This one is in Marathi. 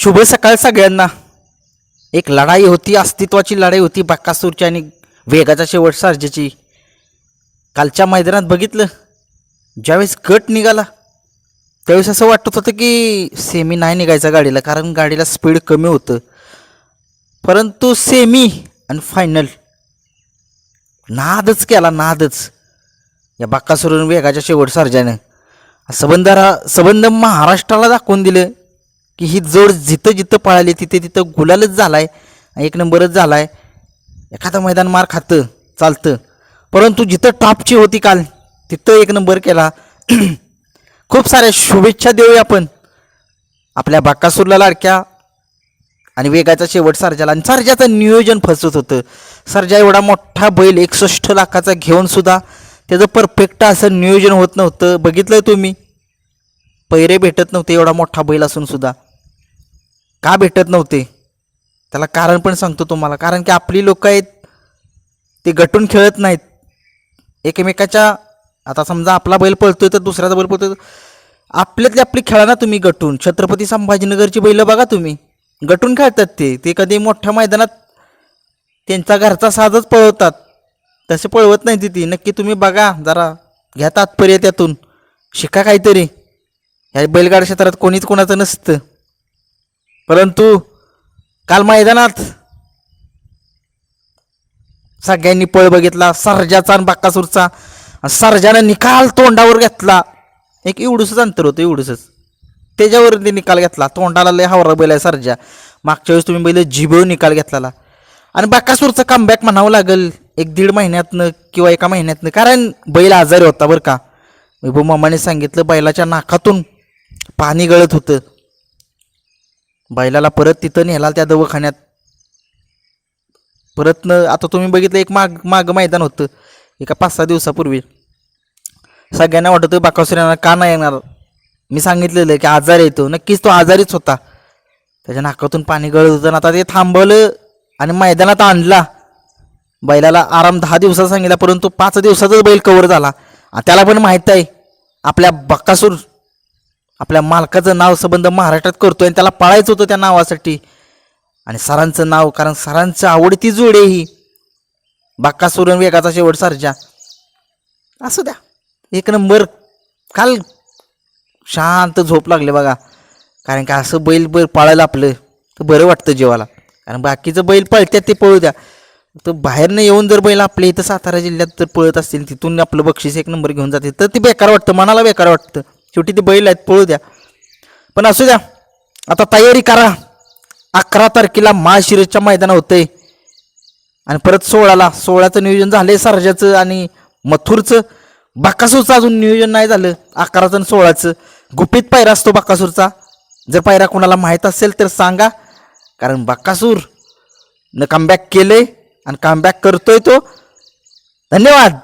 शुभ सकाळ सगळ्यांना. एक लढाई होती अस्तित्वाची लढाई होती बाकासूरची आणि वेगाच्या शेवट सारजेची. कालच्या मैदानात बघितलं ज्यावेळेस गट निघाला त्यावेळेस असं वाटत होतं की सेमी नाही निघायचा गाडीला कारण गाडीला स्पीड कमी होतं. परंतु सेमी आणि फायनल नादच केला नादच. या बाक्कासुरून वेगाच्या शेवट सारज्यानं सबंधारा सबंध महाराष्ट्राला दाखवून दिलं. की ही जोड जिथं जिथं पळाली तिथे तिथं गुलालच झालाय एक नंबरच झालाय. एखादं मैदान मार खातं चालतं. परंतु जिथं टॉपची होती काल तिथं एक नंबर केला. खूप साऱ्या शुभेच्छा देऊया आपण. आपल्या बाकासूरला लाडक्या आणि वेगाचा शेवट सर्जाला. आणि सर्जाचं नियोजन फसत होतं. सर्जा एवढा मोठा बैल एकसष्ट लाखाचा घेऊन सुद्धा त्याचं परफेक्ट असं नियोजन होत नव्हतं. बघितलं तुम्ही? पैरे भेटत नव्हते एवढा मोठा बैल असून सुद्धा. का भेटत नव्हते? त्याला कारण पण सांगतो तुम्हाला. कारण की आपली लोक आहेत ते गटून खेळत नाहीत. एकमेकाच्या आता समजा आपला बैल पळतोय तर दुसऱ्याचा बैल पळतोय तर आपल्यातली आपली खेळा ना तुम्ही गटून. छत्रपती संभाजीनगरची बैलं बघा तुम्ही. गटून खेळतात ते. ते कधी मोठ्या मैदानात त्यांचा घरचा साजच पळवतात. तसे पळवत नाही ती. नक्की तुम्ही बघा जरा. घ्या तात्पर्य त्यातून. शिका काहीतरी. ह्या बैलगाड क्षेत्रात कोणीच कोणाचं नसतं. परंतु काल मैदानात सगळ्यांनी पळ बघितला सर्जाचा आणि बाक्कासूरचा सरजानं सर्जानं निकाल तोंडावर घेतला. एक एवढूसच अंतर होतं एवढूसच. त्याच्यावर ते निकाल घेतला. तोंडाला लय हावरा बैल आहे सरजा. मागच्या वेळेस तुम्ही बैल जिबळ निकाल घेतलेला. आणि बाकासूरचं कमबॅक म्हणावं लागेल एक दीड महिन्यातनं किंवा एका महिन्यातनं. कारण बैल आजारी होता बरं का. विभू मामाने सांगितलं बैलाच्या नाकातून पाणी गळत होतं. बैलाला परत तिथं नेला त्या दवाखान्यात. परत न आता तुम्ही बघितलं एक माग मागं मैदान होतं. एका पाच सहा दिवसापूर्वी. सगळ्यांना वाटत होतं बाकासुऱ्यांना का नाही येणार? मी सांगितलेलं की आजार येतो नक्कीच तो आजारीच होता. त्याच्या नाकातून पाणी गळत होतं आता ते थांबवलं आणि मैदानात आणला. बैलाला आराम दहा दिवसाचा सांगितला परंतु पाच दिवसातच बैल कवर झाला. त्याला पण माहीत आहे आपल्या बक्कासूर आपल्या मालकाचं नाव संबंध महाराष्ट्रात करतो आणि त्याला पळायचं होतं त्या नावासाठी. आणि सरांचं नाव कारण सरांचं आवडती जोडे ही. बाक्कासुरण वेगाचा शेवट सरजा. असू द्या. एक नंबर. काल शांत झोप लागले बघा. कारण का असं बैल बैल पाळायला आपलं तर बरं वाटतं जीवाला. कारण बाकीचं बैल पळत्यात ते पळू द्या. तर बाहेरनं येऊन जर बैल आपल्या इथं सातारा जिल्ह्यात जर पळत असतील तिथून आपलं बक्षीस एक नंबर घेऊन जाते तर ते बेकार वाटतं मनाला बेकार वाटतं. शेवटी ते बैल आहेत पळू द्या. पण असू द्या आता तयारी करा. अकरा तारखेला महाशिरच्या मैदान होतंय. आणि परत सोळाला सोळाचं नियोजन झालंय सरजाचं आणि मथुरचं. बाकासूरचं अजून नियोजन नाही झालं अकराचं आणि सोळाचं गुपित पायरा असतो बाकासूरचा. जर पायरा कोणाला माहीत असेल तर सांगा. कारण बाकासूर न कमबॅक केलंय आणि कमबॅक करतोय तो. धन्यवाद.